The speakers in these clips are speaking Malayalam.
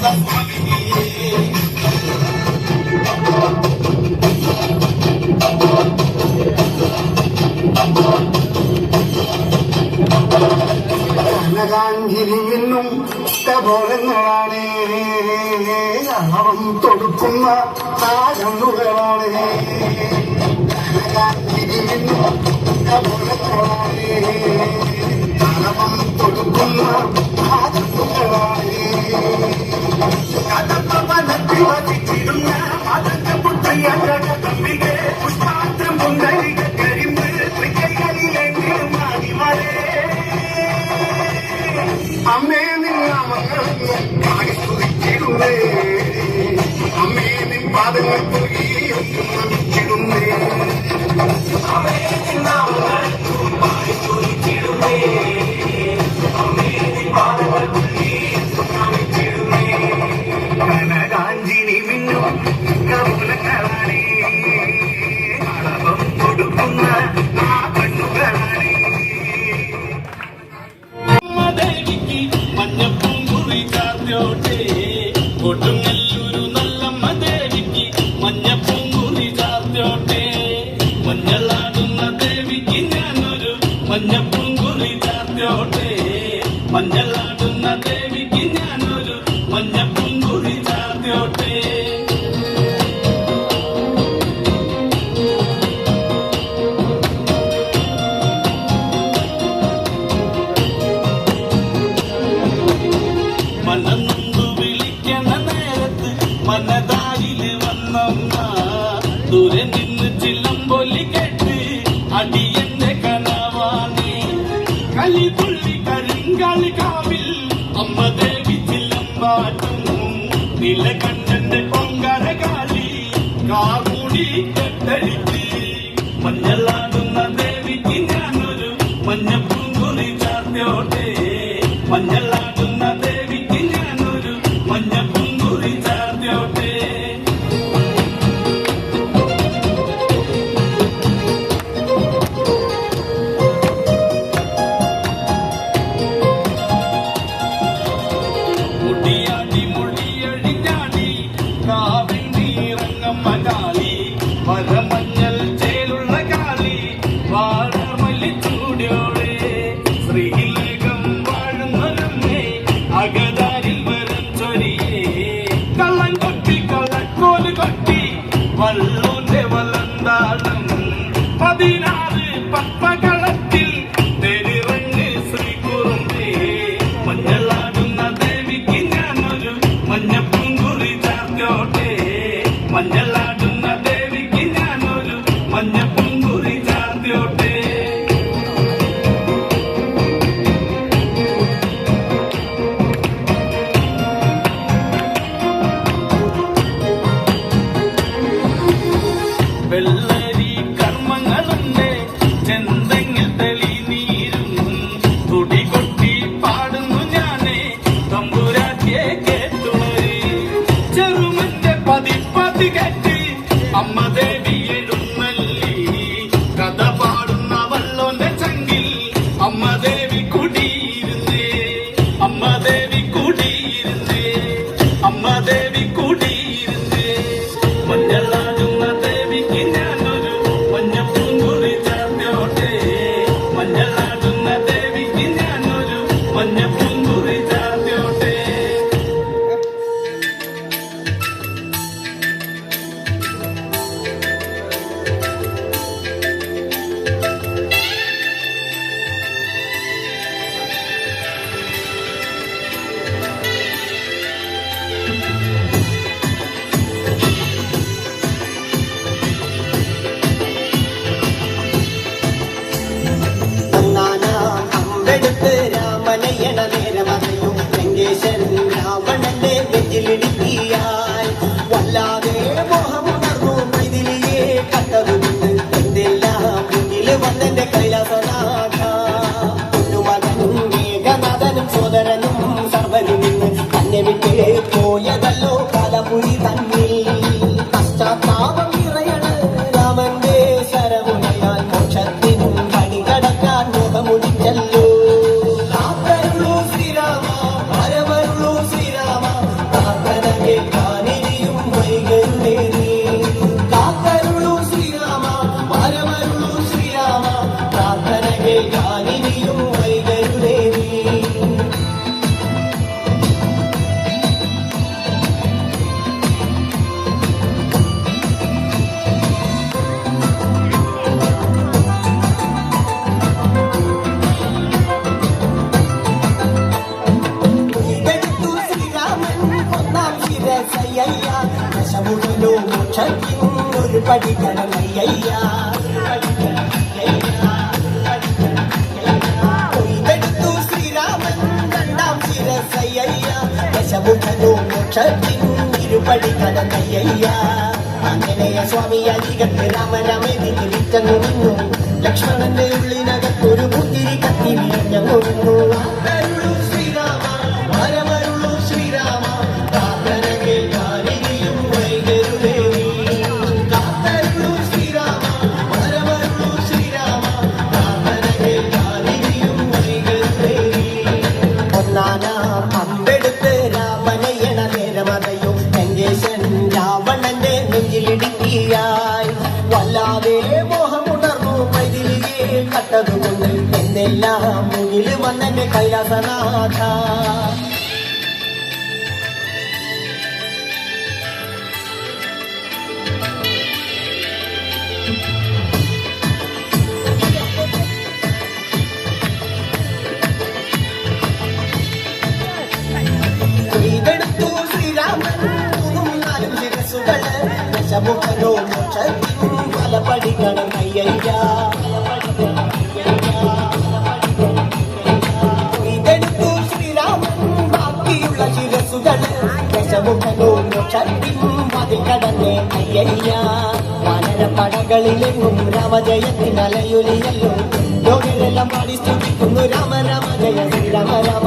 That's ഗഗനകാഞ്ജലിയിലും കബോളങ്ങളാണ് അവൻ തൊടുക്കുന്ന താഴന്നുകളാണ്. ഗഗനകാഞ്ജലിയിലും കബോളങ്ങളാണ് അവൻ തൊടുക്കുന്ന saben മഞ്ഞപ്പൂങ്കുറി ചാർത്തോട്ടെ മഞ്ഞളാടുന്ന ദേവിക്ക് ഞാൻ நில கண்டத்தை பொங்கர காலி காமுடி கட்டளிக்கு மஞ்சளா Bye. Politik Jason. പഠിക്കണം അയ്യ കൊയ്തെടുത്തു ശ്രീരാമൻ രണ്ടാം ശിരസയ്യ ദശമുഖനോ മോക്ഷത്തിൻ ഇരുപടിക്കണം അയ്യ അങ്ങനെയ സ്വാമി അരികത്ത് രാമരാമനെ തിരിച്ചങ്ങു ലക്ഷ്മണന്റെ ഉള്ളിനകത്തൊരു പുത്തിരി കത്തി വിരിഞ്ഞങ്ങു നിന്നു ಎಲ್ಲ ಮುಗಿಲಿ ಬಂದಂಗೆ ಕೈಲಾಸನಾಥ శ్రీరామన్ సుగల దశముఖలో మలపడి గణమయ్యయ్యా. കടത്തിനും മതിക്കടന്ന് അയ്യയ്യ പടകളിലെങ്ങും രാമജയത്തിന് അലയൊലിയല്ലോ ലോകരെല്ലാം പാടി സ്തുതിക്കുന്നു രാമ രാമ ജയ ശ്രീരാമ രാമ.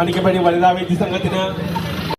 മണിക്കപ്പടി വനിതാ വേദി സംഘത്തിന്